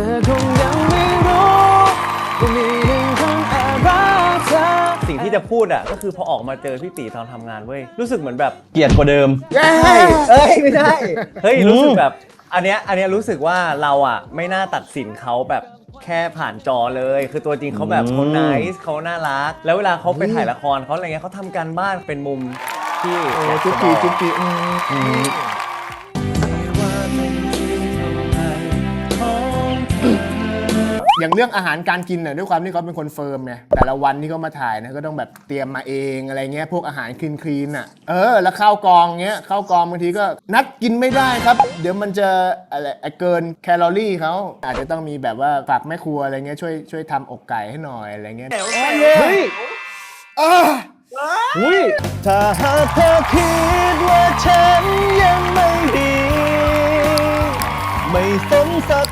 ธอคงยังไม่รู้ว่ามีหนึ่งคนแอบรักเธอสิ่งที่จะพูดอะก็คือพอออกมาเจอพี่ตีตอนทำงานเว้ยรู้สึกเหมือนแบบ เกลียดกว่าเดิมเอ้ยไม่ได้ เฮ้ย รู้สึกแบบ อันเนี้ยอันเนี้ยรู้สึกว่าเราอะ ไม่น่าตัดสินเขาแบบแค่ผ่านจอเลย คือตัวจริงเขาแบบเขาอืมไนส์เขาน่ารัก แล้วเวลาเขาไปถ่ายละครเขาอะไรเงี้ยเขาทำการบ้านเป็นมุมที่โอ้อยากจุ๊บจะจีบอกจุ๊บจีอืม อย่างเรื่องอาหารการกินเนี่ยด้วยความที่เขาเป็นคนเฟิร์มไงแต่ละวันที่เขามาถ่ายนะก็ต้องแบบเตรียมมาเองอะไรเงี้ยพวกอาหารคลีนคลีนๆอะเออแล้วข้าวกองเงี้ยข้าวกองบางทีก็นัดกินไม่ได้ครับ เดี๋ยวมันจะอะไรเกินแคลอรี่เขาอาจจะต้องมีแบบว่าฝากแม่ครัวอะไรเงี้ยช่วยช่วยทำอกไก่ให้หน่อยอะไรเงี้ยเฮ้ยเอออุ้ยถ้าหากเธอคิดว่าฉันยังไม่ดี ไม่สนสัก